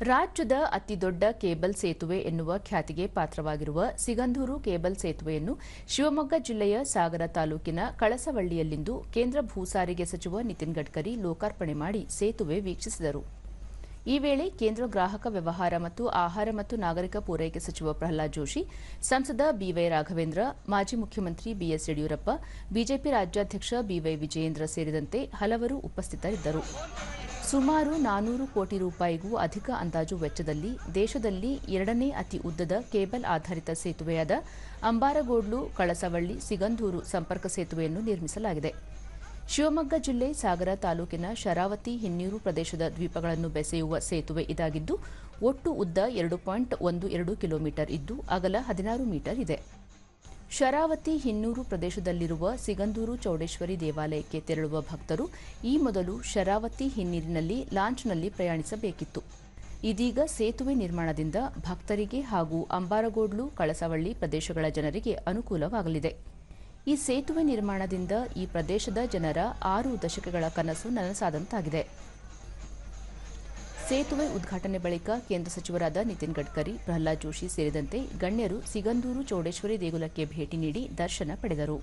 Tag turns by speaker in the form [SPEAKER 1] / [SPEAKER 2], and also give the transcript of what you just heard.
[SPEAKER 1] ರಾಜ್ಯದ ಅತಿದೊಡ್ಡ ಕೇಬಲ್ ಸೇತುವೆ ಎನ್ನುವ ಖ್ಯಾತಿಗೆ ಪಾತ್ರವಾಗಿರುವ ಸಿಗಂಧೂರು ಕೇಬಲ್ ಸೇತುವೆಯನ್ನು ಶಿವಮೊಗ್ಗ ಜಿಲ್ಲೆಯ ಸಾಗರ ತಾಲೂಕಿನ ಕಳಸವಳ್ಳಿಯಲ್ಲಿಂದು ಕೇಂದ್ರ ಭೂ ಸಾರಿಗೆ ಸಚಿವ ನಿತಿನ್ ಗಡ್ಕರಿ ಲೋಕಾರ್ಪಣೆ ಮಾಡಿ ಸೇತುವೆ ವೀಕ್ಷಿಸಿದರು. ಈ ವೇಳೆ ಕೇಂದ್ರ ಗ್ರಾಹಕ ವ್ಯವಹಾರ ಮತ್ತು ಆಹಾರ ಮತ್ತು ನಾಗರಿಕ ಪೂರೈಕೆ ಸಚಿವ ಪ್ರಹ್ಲಾದ್ ಜೋಶಿ, ಸಂಸದ ಬಿವೈ ರಾಘವೇಂದ್ರ, ಮಾಜಿ ಮುಖ್ಯಮಂತ್ರಿ ಬಿಎಸ್ ಯಡಿಯೂರಪ್ಪ, ಬಿಜೆಪಿ ರಾಜ್ಯಾಧ್ಯಕ್ಷ ಬಿವೈ ವಿಜಯೇಂದ್ರ ಸೇರಿದಂತೆ ಹಲವರು ಉಪಸ್ಥಿತರಿದ್ದರು. ಸುಮಾರು ನಾನೂರು ಕೋಟಿ ರೂಪಾಯಿಗೂ ಅಧಿಕ ಅಂದಾಜು ವೆಚ್ಚದಲ್ಲಿ ದೇಶದಲ್ಲಿ ಎರಡನೇ ಅತಿ ಉದ್ದದ ಕೇಬಲ್ ಆಧಾರಿತ ಸೇತುವೆಯಾದ ಅಂಬಾರಗೋಡ್ಲು, ಕಳಸವಳ್ಳಿ, ಸಿಗಂಧೂರು ಸಂಪರ್ಕ ಸೇತುವೆಯನ್ನು ನಿರ್ಮಿಸಲಾಗಿದೆ. ಶಿವಮೊಗ್ಗ ಜಿಲ್ಲೆ ಸಾಗರ ತಾಲೂಕಿನ ಶರಾವತಿ ಹಿನ್ನೀರು ಪ್ರದೇಶದ ದ್ವೀಪಗಳನ್ನು ಬೆಸೆಯುವ ಸೇತುವೆ ಇದಾಗಿದ್ದು, ಒಟ್ಟು ಉದ್ದ ಎರಡು ಪಾಯಿಂಟ್ ಒಂದು ಎರಡು ಕಿಲೋಮೀಟರ್ ಇದ್ದು, ಅಗಲ ಹದಿನಾರು ಮೀಟರ್ ಇದೆ. ಶರಾವತಿ ಹಿನ್ನೂರು ಪ್ರದೇಶದಲ್ಲಿರುವ ಸಿಗಂದೂರು ಚೌಡೇಶ್ವರಿ ದೇವಾಲಯಕ್ಕೆ ತೆರಳುವ ಭಕ್ತರು ಈ ಮೊದಲು ಶರಾವತಿ ಹಿನ್ನೀರಿನಲ್ಲಿ ಲಾಂಚ್ನಲ್ಲಿ ಪ್ರಯಾಣಿಸಬೇಕಿತ್ತು. ಇದೀಗ ಸೇತುವೆ ನಿರ್ಮಾಣದಿಂದ ಭಕ್ತರಿಗೆ ಹಾಗೂ ಅಂಬಾರಗೋಡ್ಲು, ಕಳಸವಳ್ಳಿ ಪ್ರದೇಶಗಳ ಜನರಿಗೆ ಅನುಕೂಲವಾಗಲಿದೆ. ಈ ಸೇತುವೆ ನಿರ್ಮಾಣದಿಂದ ಈ ಪ್ರದೇಶದ ಜನರ ಆರು ದಶಕಗಳ ಕನಸು ನನಸಾದಂತಾಗಿದೆ. ಸೇತುವೆ ಉದ್ಘಾಟನೆ ಬಳಿಕ ಕೇಂದ್ರ ಸಚಿವರಾದ ನಿತಿನ್ ಗಡ್ಕರಿ, ಪ್ರಹ್ಲಾದ್ ಜೋಶಿ ಸೇರಿದಂತೆ ಗಣ್ಯರು ಸಿಗಂದೂರು ಚೌಡೇಶ್ವರಿ ದೇಗುಲಕ್ಕೆ ಭೇಟಿ ನೀಡಿ ದರ್ಶನ ಪಡೆದರು.